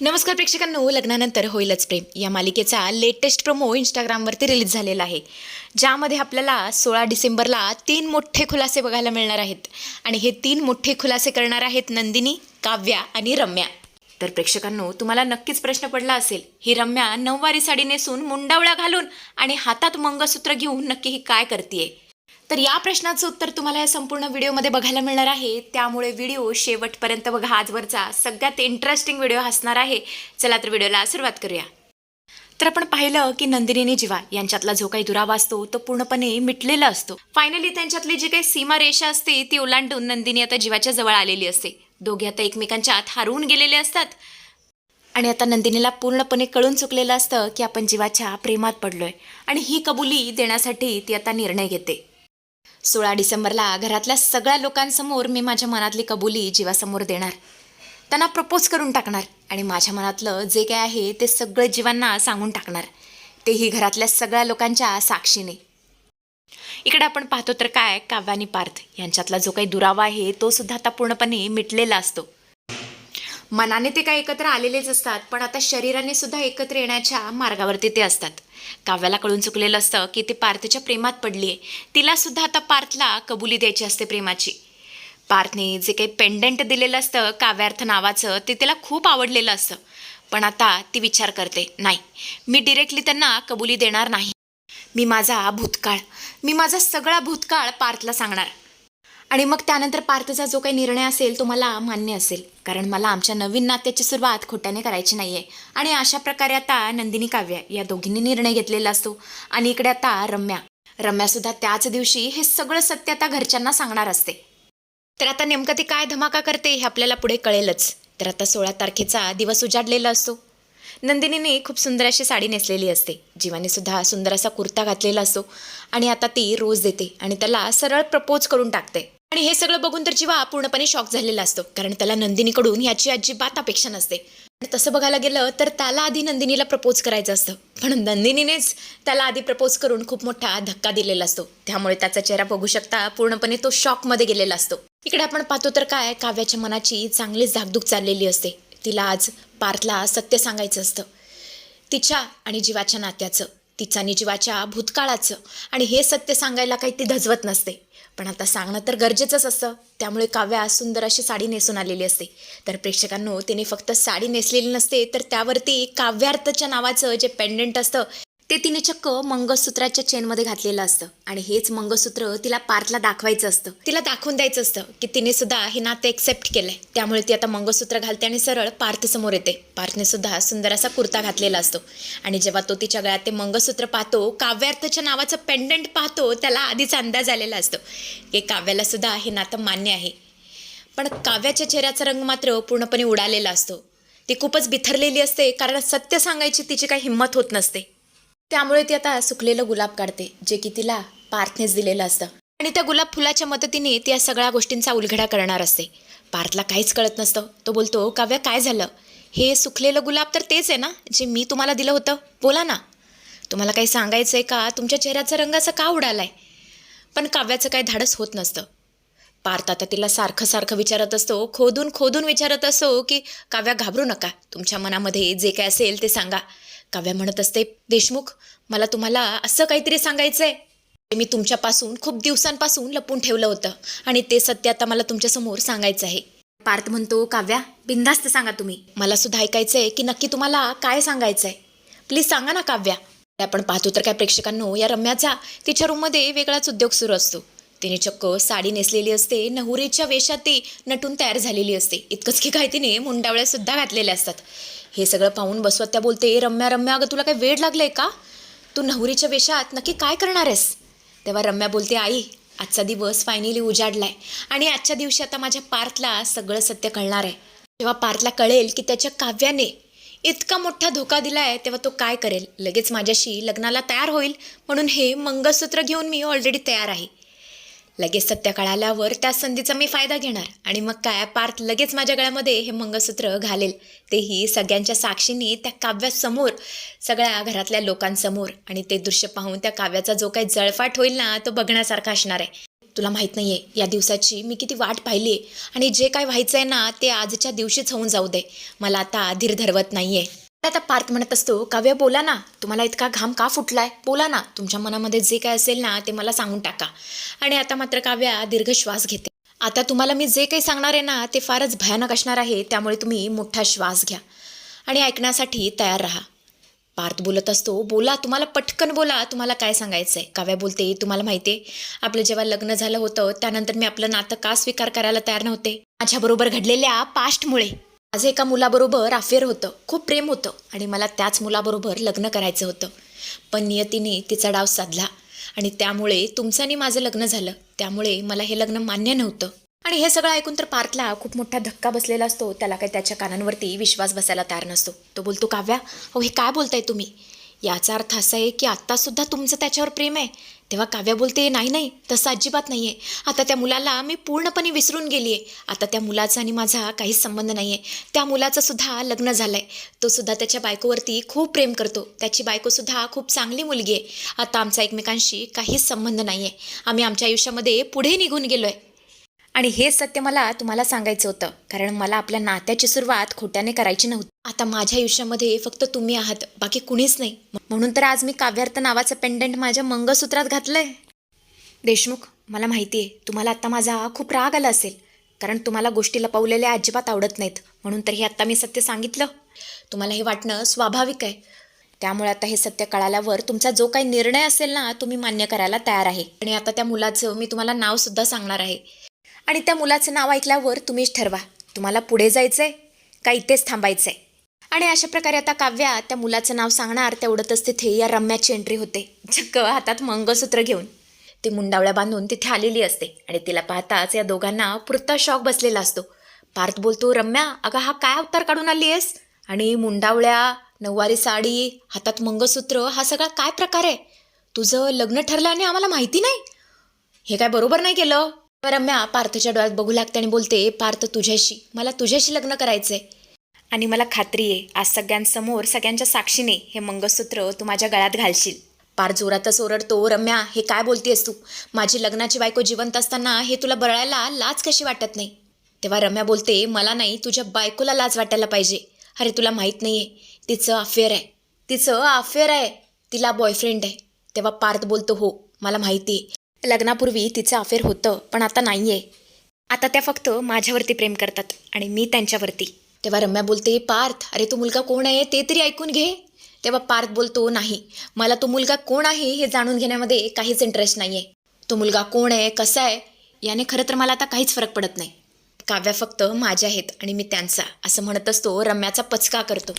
नमस्कार प्रेक्षकांनो लग्नानंतर होईलच प्रेम. या मालिकेचा लेटेस्ट प्रोमो इंस्टाग्रामवरती रिलीज झालेला आहे. ज्यामध्ये आपल्याला सोळा डिसेंबरला तीन मोठे खुलासे बघायला मिळणार आहेत. आणि हे तीन मोठे खुलासे करणार आहेत नंदिनी काव्या आणि रम्या. तर प्रेक्षकांनो तुम्हाला नक्कीच प्रश्न पडला असेल ही रम्या नऊवारी साडी नेसून मुंडावळा घालून आणि हातात मंगळसूत्र घेऊन नक्की ही काय करते तर या प्रश्नाचं उत्तर तुम्हाला या संपूर्ण व्हिडिओमध्ये बघायला मिळणार आहे. त्यामुळे व्हिडिओ शेवटपर्यंत बघा. आजवरचा सगळ्यात इंटरेस्टिंग व्हिडिओ असणार आहे. चला तर व्हिडिओला सुरुवात करूया. तर आपण पाहिलं की नंदिनी जिवा जीवा यांच्यातला जो काही दुरावा असतो तो पूर्णपणे मिटलेला असतो. फायनली त्यांच्यातली जी काही सीमा रेषा असते ती ओलांडून नंदिनी आता जीवाच्या जवळ आलेली असते. दोघे आता एकमेकांच्यात हरवून गेलेले असतात. आणि आता नंदिनीला पूर्णपणे कळून चुकलेलं असतं की आपण जीवाच्या प्रेमात पडलोय. आणि ही कबुली देण्यासाठी ती आता निर्णय घेते. सोळा डिसेंबरला घरातल्या सगळ्या लोकांसमोर मी माझ्या मनातली कबुली जीवासमोर देणार. त्यांना प्रपोज करून टाकणार आणि माझ्या मनातलं जे काय आहे ते सगळं जीवांना सांगून टाकणार. तेही घरातल्या सगळ्या लोकांच्या साक्षीने. इकडे आपण पाहतो तर काय काव्यानी पार्थ यांच्यातला जो काही दुरावा आहे तो सुद्धा आता पूर्णपणे मिटलेला असतो. मनाने ते काय एकत्र आलेलेच असतात पण आता शरीराने सुद्धा एकत्र येण्याच्या मार्गावरती ते असतात. काव्याला कळून चुकलेलं असतं की ती पार्थच्या प्रेमात पडली आहे तिला सुद्धा आता पार्थला कबुली द्यायची असते प्रेमाची. पार्थने जे काही पेंडंट दिलेलं असतं काव्यार्थ नावाचं ते तिला खूप आवडलेलं असतं. पण आता ती विचार करते नाही मी डिरेक्टली त्यांना कबुली देणार नाही. मी माझा भूतकाळ मी माझा सगळा भूतकाळ पार्थला सांगणार. आणि मग त्यानंतर पार्थचा जो काही निर्णय असेल तो मला मान्य असेल. कारण मला आमच्या नवीन नात्याची सुरुवात खोट्याने करायची नाही आहे आणि अशा प्रकारे आता नंदिनी काव्या या दोघींनी निर्णय घेतलेला असतो. आणि इकडे आता रम्या. रम्यासुद्धा त्याच दिवशी हे सगळं सत्य आता घरच्यांना सांगणार असते. तर आता नेमकं ती काय धमाका करते हे आपल्याला पुढे कळेलच. तर आता सोळा तारखेचा दिवस उजाडलेला असतो. नंदिनीने खूप सुंदर अशी साडी नेसलेली असते. जीवाने सुद्धा सुंदर असा कुर्ता घातलेला असतो. आणि आता ती रोज देते आणि त्याला सरळ प्रपोज करून टाकते. आणि हे सगळं बघून तर जीवा पूर्णपणे शॉक झालेला असतो. कारण त्याला नंदिनीकडून याची अजिबात अपेक्षा नसते. आणि तसं बघायला गेलं तर त्याला आधी नंदिनीला प्रपोज करायचं असतं. पण नंदिनीनेच त्याला आधी प्रपोज करून खूप मोठा धक्का दिलेला असतो. त्यामुळे त्याचा चेहरा बघू शकता पूर्णपणे तो शॉकमध्ये गेलेला असतो. इकडे आपण पाहतो तर काय काव्याच्या मनाची चांगलीच धाकधूक चाललेली असते. तिला आज पार्थला सत्य सांगायचं असतं. तिच्या आणि जीवाच्या नात्याचं तिचा आणि जीवाच्या भूतकाळाचं. आणि हे सत्य सांगायला काही ती धजवत नसते. पण आता सांगणं तर गरजेचंच असतं. त्यामुळे काव्या सुंदर अशी साडी नेसून आलेली असते. तर प्रेक्षकांनो तिने फक्त साडी नेसलेली नसते तर त्यावरती काव्यार्थच्या नावाचं जे पेंडंट असतं ते तिने चक्क मंगळसूत्राच्या चेनमध्ये घातलेलं असतं. आणि हेच मंगळसूत्र तिला पार्थला दाखवायचं असतं. तिला दाखवून द्यायचं असतं की तिने सुद्धा हे नातं एक्सेप्ट केलंय. त्यामुळे ती आता मंगळसूत्र घालते आणि सरळ पार्थ समोर येते. पार्थने सुद्धा सुंदर असा कुर्ता घातलेला असतो. आणि जेव्हा तो तिच्या गळ्यात ते मंगळसूत्र पाहतो काव्यार्थच्या नावाचं पेंडंट पाहतो त्याला आधीच अंदाज आलेला असतो की काव्याला सुद्धा हे नातं मान्य आहे. पण काव्याच्या चेहऱ्याचा रंग मात्र पूर्णपणे उडालेला असतो. ती खूपच बिथरलेली असते कारण सत्य सांगायची तिची काही हिंमत होत नसते. त्यामुळे ती आता सुकलेलं गुलाब काढते जे की तिला पार्थनेच दिलेलं असतं. आणि त्या गुलाब फुलाच्या मदतीने ती या सगळ्या गोष्टींचा उलघडा करणार असते. पार्थला काहीच कळत नसतं. तो बोलतो काव्या काय झालं? हे सुकलेलं गुलाब तर तेच आहे ना जे मी तुम्हाला दिलं होतं? बोला ना. तुम्हाला काही सांगायचं आहे का? तुमच्या चेहऱ्याचा रंग असा का उडालाय? पण काव्याचं काही धाडस होत नसतं. पार्थ आता तिला सारखं सारखं विचारत असतो. खोदून खोदून विचारत असतो की काव्या घाबरू नका. तुमच्या मनामध्ये जे काय असेल ते सांगा. काव्या म्हणत असते देशमुख मला तुम्हाला असं काहीतरी सांगायचं आहे ते मी तुमच्यापासून खूप दिवसांपासून लपून ठेवलं होतं आणि ते सत्य आता मला तुमच्यासमोर सांगायचं आहे. पार्थ म्हणतो काव्या बिंदास्त सांगा तुम्ही. मला सुद्धा ऐकायचं आहे की नक्की तुम्हाला काय सांगायचं आहे प्लीज सांगा ना काव्या. आपण पाहतो तर काय प्रेक्षकांनो या रम्याचा तिच्या रूममध्ये वेगळाच उद्योग सुरू असतो. तिने चक्क साडी नेसलेली असते नहुरीच्या वेशात ती नटून तयार झालेली असते. इतकंच की काय तिने मुंडावळ्या सुद्धा घातलेल्या असतात. हे सगळं पाहून बसवत त्या बोलते रम्या रम्या अगं तुला काही वेळ लागलाय का? तू नवरीच्या वेशात नक्की काय करणार आहेस? तेव्हा रम्या बोलते आई आजचा दिवस फायनली उजाडलाय आणि आजच्या दिवशी आता माझ्या पार्थला सगळं सत्य कळणार आहे. जेव्हा पार्थला कळेल की त्याच्या काव्याने इतका मोठा धोका दिला आहे तेव्हा तो काय करेल? लगेच माझ्याशी लग्नाला तयार होईल म्हणून हे मंगळसूत्र घेऊन मी ऑलरेडी तयार आहे. लगेच सत्य कळाल्यावर त्या संधीचा मी फायदा घेणार. आणि मग काय पार्थ लगेच माझ्या गळ्यामध्ये हे मंगळसूत्र घालेल. तेही सगळ्यांच्या साक्षीने त्या काव्यासमोर सगळ्या घरातल्या लोकांसमोर. आणि ते दृश्य पाहून त्या काव्याचा जो काही जळफाट होईल ना तो बघण्यासारखा असणार आहे. तुला माहीत नाही आहे या दिवसाची मी किती वाट पाहिली. आहे आणि जे काय व्हायचं आहे ना ते आजच्या दिवशीच होऊन जाऊ दे. मला आता धीर धरवत नाही आहे आता पार्थ म्हणत असतो काव्य बोला ना तुम्हाला इतका घाम का फुटलाय? बोला ना तुमच्या मनामध्ये जे काय असेल ना ते मला सांगून टाका. आणि आता मात्र काव्या दीर्घ श्वास घेते. आता तुम्हाला मी जे काही सांगणार आहे ना ते फारच भयानक असणार आहे त्यामुळे तुम्ही मोठा श्वास घ्या. आणि ऐकण्यासाठी तयार राहा. पार्थ बोलत असतो बोला तुम्हाला पटकन बोला तुम्हाला काय सांगायचं आहे काव्या बोलते तुम्हाला माहिती आहे आपलं जेव्हा लग्न झालं होतं त्यानंतर मी आपलं नातं का स्वीकार करायला तयार नव्हते? माझ्याबरोबर घडलेल्या पास्टमुळे. माझं एका मुलाबरोबर अफेअर होतं. खूप प्रेम होतं आणि मला त्याच मुलाबरोबर लग्न करायचं होतं. पण नियतीने तिचा डाव साधला आणि त्यामुळे तुमचं आणि माझं लग्न झालं. त्यामुळे मला हे लग्न मान्य नव्हतं. आणि हे सगळं ऐकून तर पार्थला खूप मोठा धक्का बसलेला असतो. त्याला काही त्याच्या कानांवरती विश्वास बसायला तयार नसतो. तो बोलतो काव्या अहो हे काय बोलताय तुम्ही? याचा अर्थ असा आहे की आत्तासुद्धा तुमचं त्याच्यावर प्रेम आहे. तेव्हा काव्या बोलते नाही नाही तसं अजिबात नाही आहे आता त्या मुलाला मी पूर्णपणे विसरून गेली आहे आता त्या मुलाचा आणि माझा काहीच संबंध नाही आहे त्या मुलाचं सुद्धा लग्न झालं आहे तो सुद्धा त्याच्या बायकोवरती खूप प्रेम करतो. त्याची बायकोसुद्धा खूप चांगली मुलगी आहे. आता आमचा एकमेकांशी काहीच संबंध नाही आहे आम्ही आमच्या आयुष्यामध्ये पुढे निघून गेलो आहे आणि हे सत्य मला तुम्हाला सांगायचं होतं कारण मला आपल्या नात्याची सुरुवात खोट्याने करायची नव्हती. आता माझ्या आयुष्यामध्ये फक्त तुम्ही आहात बाकी कुणीच नाही. म्हणून तर आज मी काव्यार्थ नावाचं पेंडंट माझ्या मंगळसूत्रात घातलंय. देशमुख मला माहिती आहे तुम्हाला आत्ता माझा खूप राग आला असेल कारण तुम्हाला गोष्टी लपवलेल्या अजिबात आवडत नाहीत. म्हणून तर हे आत्ता मी सत्य सांगितलं. तुम्हाला हे वाटणं स्वाभाविक आहे. त्यामुळे आता हे सत्य कळाल्यावर तुमचा जो काही निर्णय असेल ना तुम्ही मान्य करायला तयार आहे. आणि आता त्या मुलाचं मी तुम्हाला नावसुद्धा सांगणार आहे. आणि त्या मुलाचं नाव ऐकल्यावर तुम्हीच ठरवा. तुम्हाला पुढे जायचं आहे का इथेच आहे आणि अशा प्रकारे आता काव्या त्या मुलाचं नाव सांगणार तेवढंच तिथे या रम्याची एंट्री होते. चक्क हातात मंगळसूत्र घेऊन. ती मुंडावळ्या बांधून तिथे आलेली असते आणि तिला पाहताच या दोघांना पुरता शॉक बसलेला असतो. पार्थ बोलतो रम्या अगं हा काय अवतार काढून आली आहेस आणि मुंडावळ्या नऊवारी साडी हातात मंगळसूत्र हा सगळा काय प्रकार आहे? तुझं लग्न ठरलं आणि आम्हाला माहिती नाही? हे काय बरोबर नाही केलं? रम्या पार्थच्या डोळ्यात बघू लागते आणि बोलते पार्थ तुझ्याशी. मला तुझ्याशी लग्न करायचंय. आणि मला खात्री आहे आज सगळ्यांसमोर सगळ्यांच्या साक्षीने हे मंगळसूत्र तू माझ्या गळ्यात घालशील. पार जोरातच ओरडतो रम्या हे काय बोलतेस तू? माझी लग्नाची बायको जिवंत असताना हे तुला बळायला लाज कशी वाटत नाही? तेव्हा रम्या बोलते मला नाही तुझ्या बायकोला लाज वाटायला पाहिजे. अरे तुला माहीत नाही आहे तिचं अफेअर आहे. तिचं अफेअर आहे. तिला बॉयफ्रेंड आहे. तेव्हा पार्थ बोलतो हो मला माहिती आहे लग्नापूर्वी तिचं अफेअर होतं पण आता नाही आहे आता त्या फक्त माझ्यावरती प्रेम करतात आणि मी त्यांच्यावरती. तेव्हा रम्या बोलते पार्थ अरे तो मुलगा कोण आहे ते तरी ऐकून घे. तेव्हा पार्थ बोलतो नाही मला तो मुलगा कोण आहे हे जाणून घेण्यामध्ये काहीच इंटरेस्ट नाही आहे तो मुलगा कोण आहे कसा आहे याने खरं तर मला आता काहीच फरक पडत नाही. काव्या फक्त माझ्या आहेत आणि मी त्यांचा असं म्हणत असतो रम्याचा पचका करतो.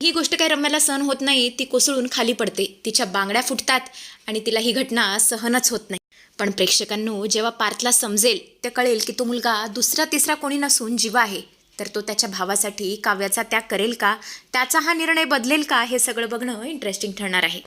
ही गोष्ट काही रम्याला सहन होत नाही ती कोसळून खाली पडते. तिच्या बांगड्या फुटतात आणि तिला ही घटना सहनच होत नाही. पण प्रेक्षकांनो जेव्हा पार्थला समजेल ते कळेल की तो मुलगा दुसरा तिसरा कोणी नसून जीवा आहे. तर तो त्याच्या भावासाठी काव्याचा त्याग करेल का? त्याचा हा निर्णय बदलेल का? हे सगळं बघणं इंटरेस्टिंग ठरणार आहे.